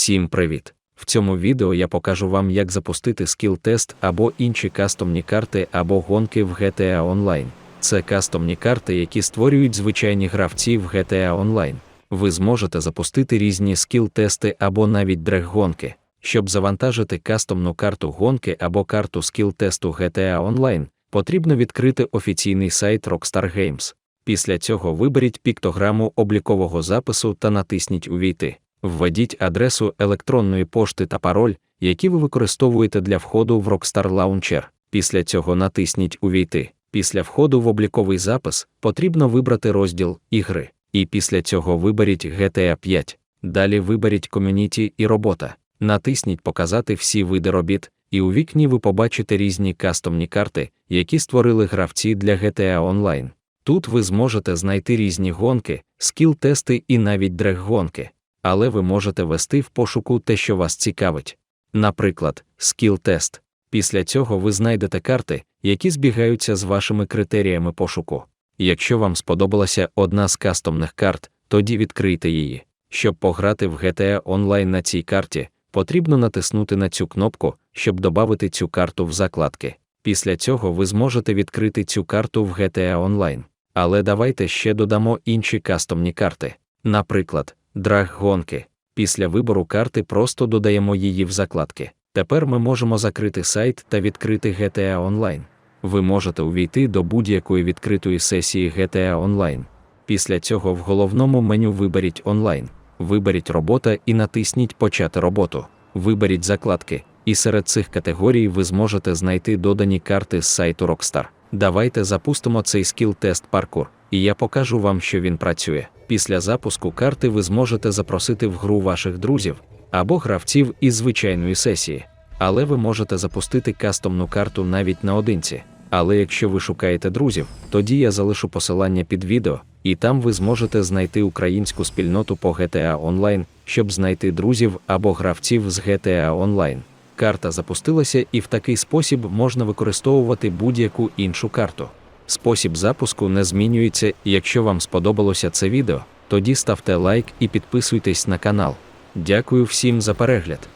Всім привіт! В цьому відео я покажу вам, як запустити скіл-тест або інші кастомні карти або гонки в GTA Online. Це кастомні карти, які створюють звичайні гравці в GTA Online. Ви зможете запустити різні скіл-тести або навіть дрег-гонки. Щоб завантажити кастомну карту гонки або карту скіл-тесту GTA Online, потрібно відкрити офіційний сайт Rockstar Games. Після цього виберіть піктограму облікового запису та натисніть Увійти. Введіть адресу електронної пошти та пароль, які ви використовуєте для входу в Rockstar Launcher. Після цього натисніть Увійти. Після входу в обліковий запис потрібно вибрати розділ Ігри, і після цього виберіть GTA 5. Далі виберіть Community і робота. Натисніть Показати всі види робіт, і у вікні ви побачите різні кастомні карти, які створили гравці для GTA Online. Тут ви зможете знайти різні гонки, скіл-тести і навіть дрег-гонки але ви можете ввести в пошуку те, що вас цікавить. Наприклад, скіл-тест. Після цього ви знайдете карти, які збігаються з вашими критеріями пошуку. Якщо вам сподобалася одна з кастомних карт, тоді відкрийте її. Щоб пограти в GTA Online на цій карті, потрібно натиснути на цю кнопку, щоб додати цю карту в закладки. Після цього ви зможете відкрити цю карту в GTA Online. Але давайте ще додамо інші кастомні карти. Наприклад, драг гонки. Після вибору карти просто додаємо її в закладки. Тепер ми можемо закрити сайт та відкрити GTA Online. Ви можете увійти до будь-якої відкритої сесії GTA Online. Після цього в головному меню виберіть онлайн, виберіть робота і натисніть Почати роботу. Виберіть закладки, і серед цих категорій ви зможете знайти додані карти з сайту Rockstar. Давайте запустимо цей скіл-тест паркур, і я покажу вам, що він працює. Після запуску карти ви зможете запросити в гру ваших друзів або гравців із звичайної сесії. Але ви можете запустити кастомну карту навіть наодинці. Але якщо ви шукаєте друзів, тоді я залишу посилання під відео, і там ви зможете знайти українську спільноту по GTA Online, щоб знайти друзів або гравців з GTA Online. Карта запустилася, і в такий спосіб можна використовувати будь-яку іншу карту. Спосіб запуску не змінюється, і якщо вам сподобалося це відео, тоді ставте лайк і підписуйтесь на канал. Дякую всім за перегляд.